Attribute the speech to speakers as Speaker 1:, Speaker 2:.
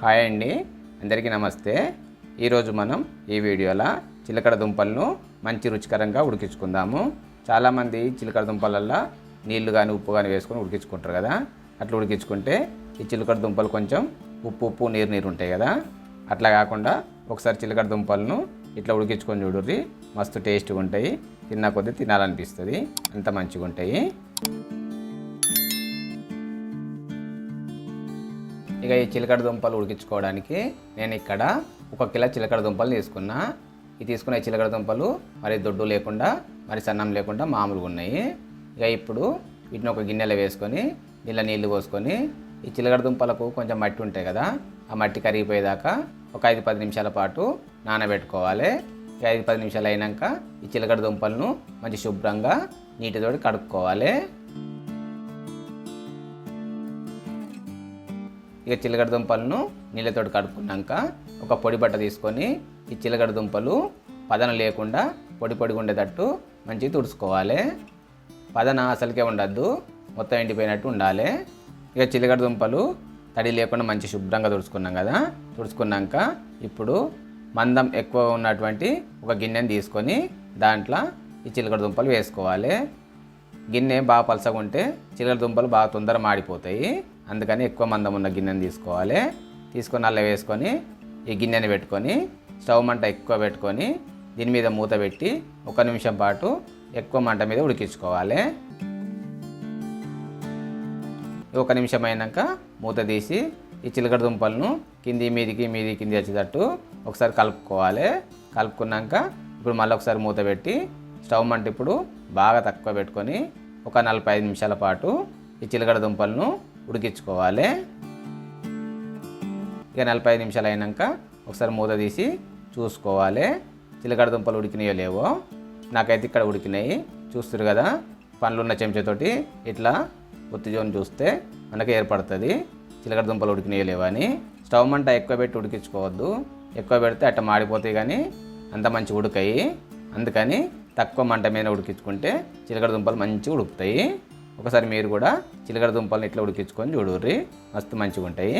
Speaker 1: Hi అండి. అందరికీ నమస్తే. ఈరోజు మనం ఈ వీడియోలో చిలకడ దుంపలను మంచి రుచికరంగా ఉడికించుకుందాము. చాలామంది చిలకడ దుంపలల్లో నీళ్ళు కానీ ఉప్పు కానీ వేసుకొని ఉడికించుకుంటారు కదా. అట్లా ఉడికించుకుంటే ఈ చిలకడ దుంపలు కొంచెం ఉప్పు ఉప్పు నీరు నీరు ఉంటాయి కదా. అట్లా కాకుండా ఒకసారి చిలకడ దుంపలను ఇట్లా ఉడికించుకొని చూడుర్రి. మస్తు టేస్ట్గా ఉంటాయి. తిన్న కొద్దీ తినాలనిపిస్తుంది. అంత మంచిగా ఉంటాయి ఇక ఈ చిలకడ దుంపలు ఉడికించుకోవడానికి నేను ఇక్కడ ఒక కిలో చిలకడ దుంపలు తీసుకున్నా. ఈ తీసుకున్న ఈ చిలకడ దుంపలు మరి దొడ్డు లేకుండా మరి సన్నం లేకుండా మామూలుగా ఉన్నాయి. ఇక ఇప్పుడు వీటిని ఒక గిన్నెలో వేసుకొని నీళ్ళ నీళ్ళు పోసుకొని ఈ చిలకడ దుంపలకు కొంచెం మట్టి ఉంటాయి కదా ఆ మట్టి కరిగిపోయేదాకా ఒక ఐదు పది నిమిషాల పాటు నానబెట్టుకోవాలి. ఈ ఐదు పది నిమిషాలు అయినాక ఈ చిలకడ దుంపలను మంచి శుభ్రంగా నీటితోటి కడుక్కోవాలి. ఇక చిలగడ దుంపలను నీళ్ళతోటి కడుక్కున్నాక ఒక పొడి బట్ట తీసుకొని ఈ చిలగడ దుంపలు పదన లేకుండా పొడి పొడిగా ఉండేటట్టు మంచిగా తుడుచుకోవాలి. పదన అసలుకే ఉండద్దు మొత్తం ఎండిపోయినట్టు ఉండాలి. ఇక చిలగడ దుంపలు తడి లేకుండా మంచి శుభ్రంగా తుడుచుకున్నాం కదా తుడుచుకున్నాక ఇప్పుడు మందం ఎక్కువ ఉన్నటువంటి ఒక గిన్నెని తీసుకొని దాంట్లో ఈ చిలకడ దుంపలు వేసుకోవాలి. గిన్నె బాగా పలసగా ఉంటే చిలకడ దుంపలు బాగా తొందర మాడిపోతాయి. అందుకని ఎక్కువ మందం ఉన్న గిన్నెని తీసుకోవాలి. తీసుకొని అల్ల వేసుకొని ఈ గిన్నెని పెట్టుకొని స్టవ్ మంట ఎక్కువ పెట్టుకొని దీని మీద మూత పెట్టి ఒక నిమిషం పాటు ఎక్కువ మంట మీద ఉడికించుకోవాలి. ఒక నిమిషం అయినాక మూత తీసి ఈ చిలకడ దుంపలను కింది మీదికి మీది కింది వచ్చేటట్టు ఒకసారి కలుపుకోవాలి. కలుపుకున్నాక ఇప్పుడు మళ్ళీ ఒకసారి మూత పెట్టి స్టవ్ మంట ఇప్పుడు బాగా తక్కువ పెట్టుకొని ఒక నలభై ఐదు నిమిషాల పాటు ఈ చిలకడ దుంపలను ఉడికించుకోవాలి. ఇక నలభై ఐదు నిమిషాలు అయినాక ఒకసారి మూత తీసి చూసుకోవాలి. చిలకడ దుంపలు ఉడికినాయో లేవో? నాకైతే ఇక్కడ ఉడికినాయి. చూస్తారు కదా పండ్లున్న చెంచాతోటి ఇట్లా ఒత్తిజోని చూస్తే మనకి ఏర్పడుతుంది. చిలకడ దుంపలు ఉడికినాయో లేవో అని. స్టవ్ మంట ఎక్కువ పెట్టి ఉడికించుకోవద్దు. ఎక్కువ పెడితే అట్ట మాడిపోతాయి కానీ అంత మంచి ఉడకాయి. అందుకని తక్కువ మంట మీద ఉడికించుకుంటే చిలకడ దుంపలు మంచిగా ఉడుకుతాయి. ఒకసారి మీరు కూడా చిలకడ దుంపలను ఇట్లా ఉడికించుకొని చూడుర్రి. మస్తు మంచిగా ఉంటాయి